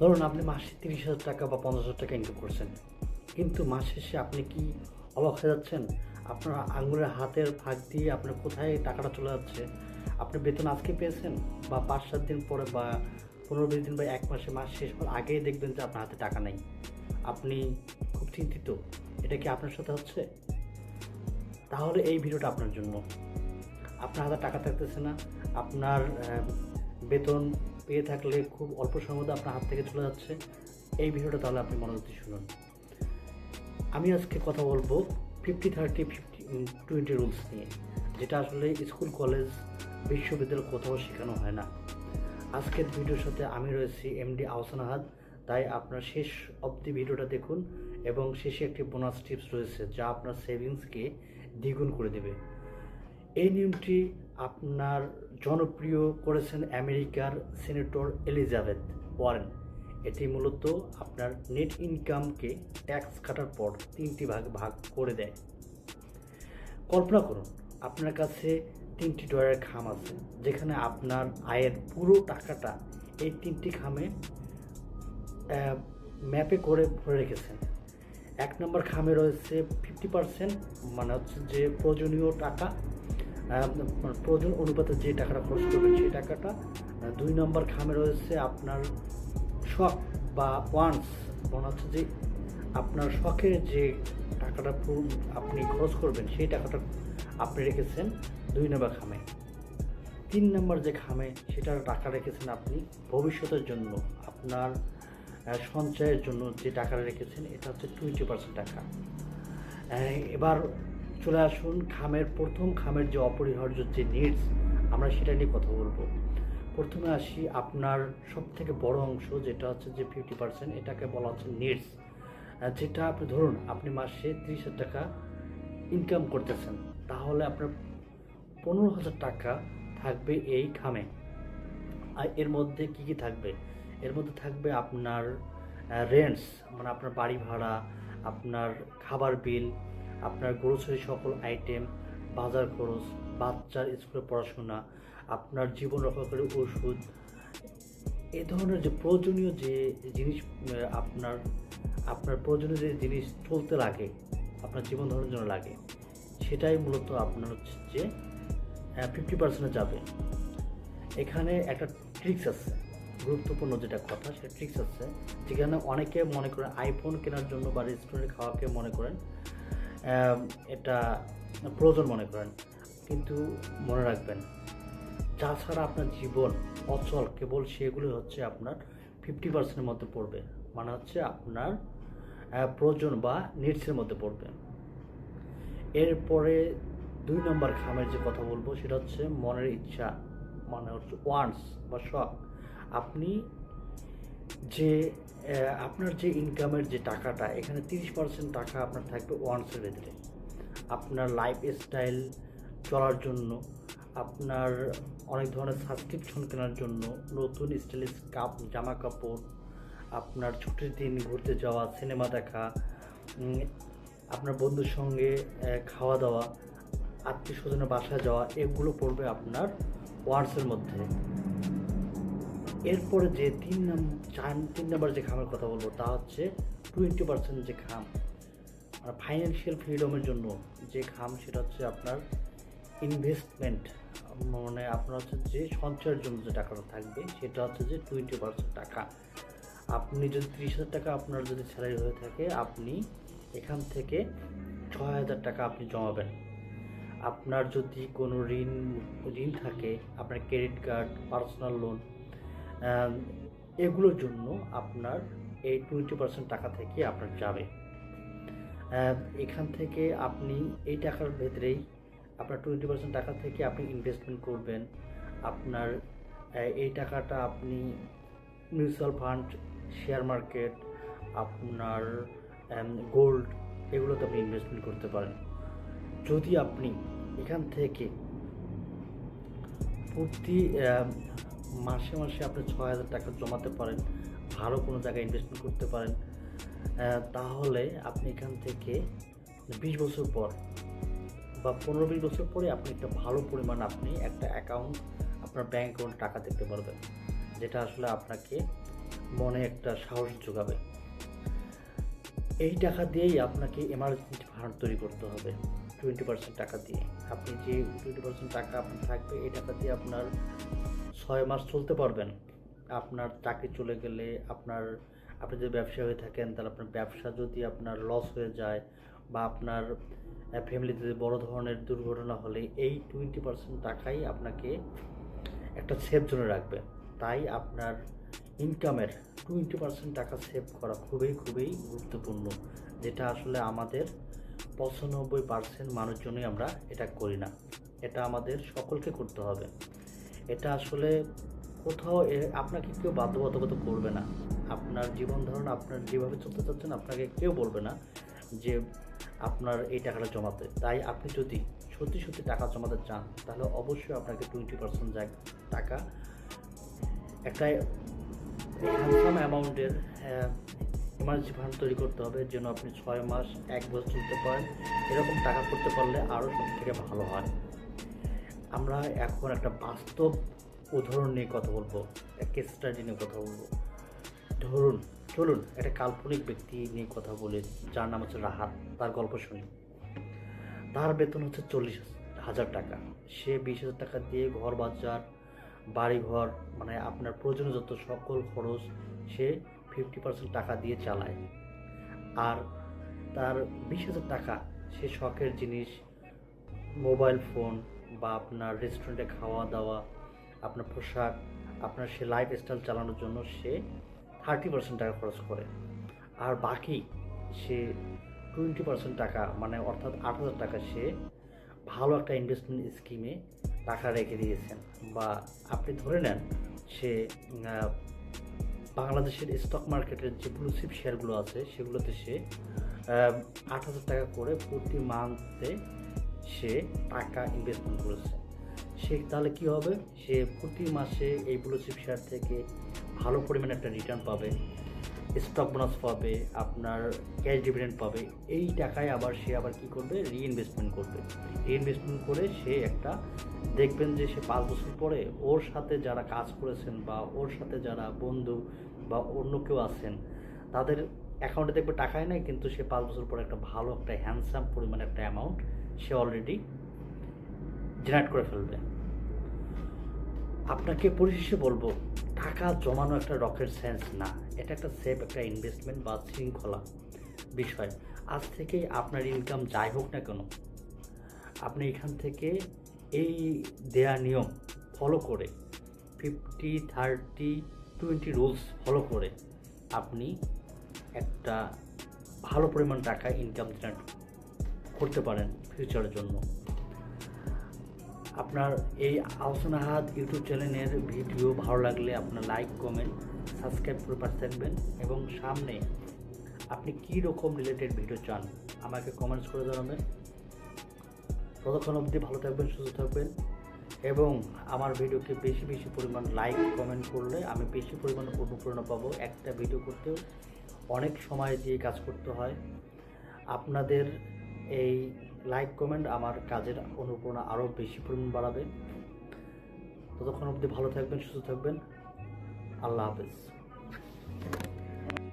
ধরুন আপনি মাসে তিরিশ হাজার টাকা বা পঞ্চাশ হাজার টাকা ইনকাম করছেন। কিন্তু মাস শেষে আপনি কি অবাক হয়ে যাচ্ছেন? আপনার আঙুলের হাতের ফাঁক দিয়ে আপনার কোথায় টাকাটা চলে যাচ্ছে? আপনি বেতন আজকে পেয়েছেন? বা পাঁচ সাত দিন পরে বা পনেরো বিশ দিন বা এক মাসে মাস শেষ হওয়ার আগেই দেখবেন যে আপনার হাতে টাকা নেই। আপনি খুব চিন্তিত। এটা কি আপনার সাথে হচ্ছে? তাহলে এই ভিডিওটা আপনার জন্য। আপনার হাতে টাকা থাকতেছে না। আপনার বেতন পেয়ে থাকলে খুব অল্প সময়ের মধ্যে আপনার হাত থেকে চলে যাচ্ছে। এই ভিডিওটা তাহলে আপনি মনোযোগ দিয়ে শুনুন। আমি আজকে কথা বলব fifty thirty fifty twenty rules নিয়ে, যেটা আসলে স্কুল কলেজ বিশ্ববিদ্যালয় কোথাও শেখানো হয় না। আজকের ভিডিওর সাথে আমি রয়েছি এমডি আহসান আহাদ। তাই আপনার শেষ অবধি ভিডিওটা দেখুন এবং শেষে একটি বোনাস টিপস রয়েছে, যা আপনার সেভিংসকে দ্বিগুণ করে দেবে। এই নিয়মটি আপনার জনপ্রিয় করেছেন আমেরিকার সেনেটর এলিজাবেথ ওয়ারেন। এটি মূলত আপনার নেট ইনকামকে ট্যাক্স কাটার পর তিনটি ভাগ ভাগ করে দেয়। কল্পনা করুন, আপনার কাছে তিনটি ডলারের খাম আছে, যেখানে আপনার আয়ের পুরো টাকাটা এই তিনটি খামে ম্যাপে করে ভরে রেখেছেন। এক নম্বর খামে রয়েছে ফিফটি পার্সেন্ট মানে হচ্ছে যে প্রয়োজনীয় টাকা প্রয়োজন অনুপাতে যে টাকাটা খরচ করবেন সেই টাকাটা দুই নম্বর খামে রয়েছে আপনার শখ বা ওয়ান্স মনে হচ্ছে যে আপনার শখের যে টাকাটা আপনি খরচ করবেন, সেই টাকাটা আপনি রেখেছেন দুই নম্বর খামে। তিন নম্বর যে খামে, সেটা টাকা রেখেছেন আপনি ভবিষ্যতের জন্য, আপনার সঞ্চয়ের জন্য যে টাকাটা রেখেছেন, এটা হচ্ছে টোয়েন্টি পার্সেন্ট টাকা। এবার চলে আসুন, খামের প্রথম খামের যে অপরিহার্য যে নিডস আমরা সেটা নিয়ে কথা বলব। প্রথমে আসি আপনার সব থেকে বড় অংশ, যেটা হচ্ছে যে ফিফটি পার্সেন্ট এটাকে বলা হচ্ছে নিডস যেটা আপনি ধরুন, আপনি মাসে তিরিশ হাজার টাকা ইনকাম করতেছেন, তাহলে আপনার পনেরো হাজার টাকা থাকবে এই খামে। আর এর মধ্যে কি কি থাকবে? এর মধ্যে থাকবে আপনার রেন্টস মানে আপনার বাড়ি ভাড়া, আপনার খাবার বিল আপনার গ্রোসারি সকল আইটেম বাজার খরচ, বাচ্চার স্কুলে পড়াশোনা, আপনার জীবন রক্ষাকারী ওষুধ, এ ধরনের যে প্রয়োজনীয় যে জিনিস আপনার আপনার প্রয়োজনীয় যে জিনিস চলতে লাগে, আপনার জীবন ধারণের জন্য লাগে, সেটাই মূলত আপনার হচ্ছে যে ফিফটি পার্সেন্টে যাবে। এখানে একটা ট্রিক্স আছে, গুরুত্বপূর্ণ যেটা কথা, সেটা ট্রিক্স আছে, যেখানে অনেকে মনে করেন আইফোন কেনার জন্য বা রেস্টুরেন্টে খাওয়াকে মনে করেন এটা প্রয়োজন মনে করেন। কিন্তু মনে রাখবেন যা ছাড়া আপনার জীবন অচল, কেবল সেগুলো হচ্ছে আপনার ফিফটি পার্সেন্টের মধ্যে পড়বে। মানে হচ্ছে আপনার প্রয়োজন বা নিডসের মধ্যে পড়বে। এরপরে দুই নম্বর খামের যে কথা বলব, সেটা হচ্ছে মনের ইচ্ছা মানে হচ্ছে ওয়ান্স বা শখ। আপনি যে আপনার যে ইনকামের যে টাকাটা, এখানে তিরিশ পার্সেন্ট টাকা আপনার থাকবে ওয়ান্সের ভেতরে আপনার লাইফ স্টাইল চলার জন্য, আপনার অনেক ধরনের সাবস্ক্রিপশন কেনার জন্য, নতুন স্টাইলিশ কাপ জামা কাপড় আপনার ছুটির দিন ঘুরতে যাওয়া সিনেমা দেখা আপনার বন্ধুর সঙ্গে খাওয়া দাওয়া আত্মীয় স্বজনের বাসায় যাওয়া, এগুলো পড়বে আপনার ওয়ার্ডসের মধ্যে। এরপরে যে তিন নাম্বার চার, তিন নাম্বার যে খামের কথা বলব, তা হচ্ছে টোয়েন্টি পার্সেন্ট যে খাম। আর ফাইন্যান্সিয়াল ফ্রিডমের জন্য যে খাম, সেটা হচ্ছে আপনার ইনভেস্টমেন্ট মানে আপনার হচ্ছে যে সঞ্চয়ের জন্য যে টাকাটা থাকবে, সেটা হচ্ছে যে টোয়েন্টি পার্সেন্ট টাকা। আপনি যদি ত্রিশ হাজার টাকা আপনার যদি স্যালারি হয়ে থাকে, আপনি এখান থেকে ছয় হাজার টাকা আপনি জমাবেন। আপনার যদি কোনো ঋণ ঋণ থাকে, আপনার ক্রেডিট কার্ড পার্সোনাল লোন এগুলোর জন্য আপনার এই টোয়েন্টি পার্সেন্ট টাকা থেকে আপনার যাবে। এখান থেকে আপনি এই টাকার ভেতরেই আপনার টোয়েন্টি পার্সেন্ট টাকা থেকে আপনি ইনভেস্টমেন্ট করবেন। আপনার এই টাকাটা আপনি মিউচুয়াল ফান্ড শেয়ার মার্কেট আপনার গোল্ড এগুলোতে আপনি ইনভেস্টমেন্ট করতে পারেন। যদি আপনি এখান থেকে প্রতি মাসে মাসে আপনি ছয় হাজার টাকা জমাতে পারেন ভালো কোনো জায়গায় ইনভেস্টমেন্ট করতে পারেন তাহলে আপনি এখান থেকে বিশ বছর পর বা পনেরো বিশ বছর পরে আপনি একটা ভালো পরিমাণ আপনি একটা অ্যাকাউন্ট আপনার ব্যাংক অ্যাকাউন্টে টাকা দেখতে পারবেন, যেটা আসলে আপনাকে মনে একটা সাহস যোগাবে। এই টাকা দিয়েই আপনাকে এমার্জেন্সি ফান্ড তৈরি করতে হবে টোয়েন্টি পার্সেন্ট টাকা দিয়ে। আপনি যে টোয়েন্টি পার্সেন্ট টাকা আপনার থাকবে, এই টাকা দিয়ে আপনার ছয় মাস চলতে পারবেন। আপনার চাকরি চলে গেলে আপনার, আপনি যদি ব্যবসা হয়ে থাকেন, তাহলে আপনার ব্যবসা যদি আপনার লস হয়ে যায় বা আপনার ফ্যামিলিতে বড় ধরনের দুর্ঘটনা হলে এই টোয়েন্টি পার্সেন্ট টাকাই আপনাকে একটা সেফ জোনে রাখবে। তাই আপনার ইনকামের টোয়েন্টি পার্সেন্ট টাকা সেভ করা খুবই খুবই গুরুত্বপূর্ণ। যেটা আসলে আমাদের পঁচানব্বই পার্সেন্ট মানুষজনই আমরা এটা করি না। এটা আমাদের সকলকে করতে হবে। এটা আসলে কোথাও আপনাকে কেউ বাধ্যবাধকতা করবে না। আপনার জীবন ধারণ, আপনার যেভাবে চলতে চাচ্ছেন, আপনাকে কেউ বলবে না যে আপনার এই টাকাটা জমাতে। তাই আপনি যদি সত্যি সত্যি টাকা জমাতে চান, তাহলে অবশ্যই আপনাকে টোয়েন্টি পার্সেন্ট টাকা। একটা হ্যান্ডসাম অ্যামাউন্টের ইমার্জেন্সি ফান্ড তৈরি করতে হবে, যেন আপনি ছয় মাস, এক বছর চলতে পারেন। এরকম টাকা করতে পারলে আরও সব থেকে ভালো হয়। আমরা এখন একটা বাস্তব উদাহরণ নিয়ে কথা বলব কেস স্টাডি নিয়ে কথা বলব। ধরুন, চলুন একটা কাল্পনিক ব্যক্তি নিয়ে কথা বলি, যার নাম হচ্ছে রাহাত, তার গল্প শুনি। তার বেতন হচ্ছে চল্লিশ হাজার টাকা। সে বিশ হাজার টাকা দিয়ে ঘর বাজার বাড়িঘর মানে আপনার প্রয়োজনীয় যত সকল খরচ, সে ফিফটি পার্সেন্ট টাকা দিয়ে চালায়। আর তার বিশ হাজার টাকা, সে শখের জিনিস মোবাইল ফোন বা আপনার রেস্টুরেন্টে খাওয়া দাওয়া আপনার পোশাক, আপনার সে লাইফ স্টাইল চালানোর জন্য সে থার্টি পার্সেন্ট টাকা খরচ করে। আর বাকি সে টোয়েন্টি পার্সেন্ট টাকা মানে অর্থাৎ আট হাজার টাকা সে ভালো একটা ইনভেস্টমেন্ট স্কিমে টাকা রেখে দিয়েছেন বা আপনি ধরে নেন সে বাংলাদেশের স্টক মার্কেটের যে ব্লুচিপ শেয়ারগুলো আছে সেগুলোতে সে আট হাজার টাকা করে প্রতি মান্থে সে টাকা ইনভেস্টমেন্ট করেছে। সে তাহলে কি হবে? সে প্রতি মাসে এই ব্লুচিপ শেয়ার থেকে ভালো পরিমাণে একটা রিটার্ন পাবে স্টক বোনাস পাবে, আপনার ক্যাশ ডিভিডেন্ড পাবে। এই টাকায় আবার সে আবার কি করবে? রিইনভেস্টমেন্ট করবে। রিইনভেস্টমেন্ট করে সে একটা দেখবেন যে সে পাঁচ বছর পরে ওর সাথে যারা কাজ করেছেন বা ওর সাথে যারা বন্ধু বা অন্য কেউ আছেন, তাদের অ্যাকাউন্টে দেখবে টাকাই নেই, কিন্তু সে পাঁচ বছর পরে একটা ভালো, একটা হ্যান্ডসাম পরিমাণে একটা অ্যামাউন্ট সে অলরেডি জেনারেট করে ফেলবে। আপনাকে পরিশেষে বলব, টাকা জমানো একটা রকেট সায়েন্স না। এটা একটা সেফ একটা ইনভেস্টমেন্ট বা শৃঙ্খলা বিষয়। আজ থেকেই আপনার ইনকাম যাই হোক না কেন, আপনি এখান থেকে এই দেয়া নিয়ম ফলো করে fifty thirty twenty rules follow করে আপনি একটা ভালো পরিমাণ টাকা ইনকাম জেনারেট করতে পারেন ফিউচারের জন্য। আপনার এই আলোচনা হাত ইউটিউব চ্যানেলের ভিডিও ভালো লাগলে আপনার লাইক কমেন্ট সাবস্ক্রাইব করে পাশে থাকবেন এবং সামনে আপনি কী রকম রিলেটেড ভিডিও চান, আমাকে কমেন্টস করে জানাবেন। ততক্ষণ অবধি ভালো থাকবেন, সুস্থ থাকবেন এবং আমার ভিডিওকে বেশি বেশি পরিমাণ লাইক কমেন্ট করলে আমি বেশি পরিমাণে অনুপ্রেরণা পাবো একটা ভিডিও করতেও। অনেক সময় দিয়ে কাজ করতে হয়, আপনাদের এই লাইক কমেন্ট আমার কাজের অনুপ্রেরণা আরও বেশি পরিমাণ বাড়াবে। ততক্ষণ অবধি ভালো থাকবেন, সুস্থ থাকবেন। আল্লাহ হাফেজ।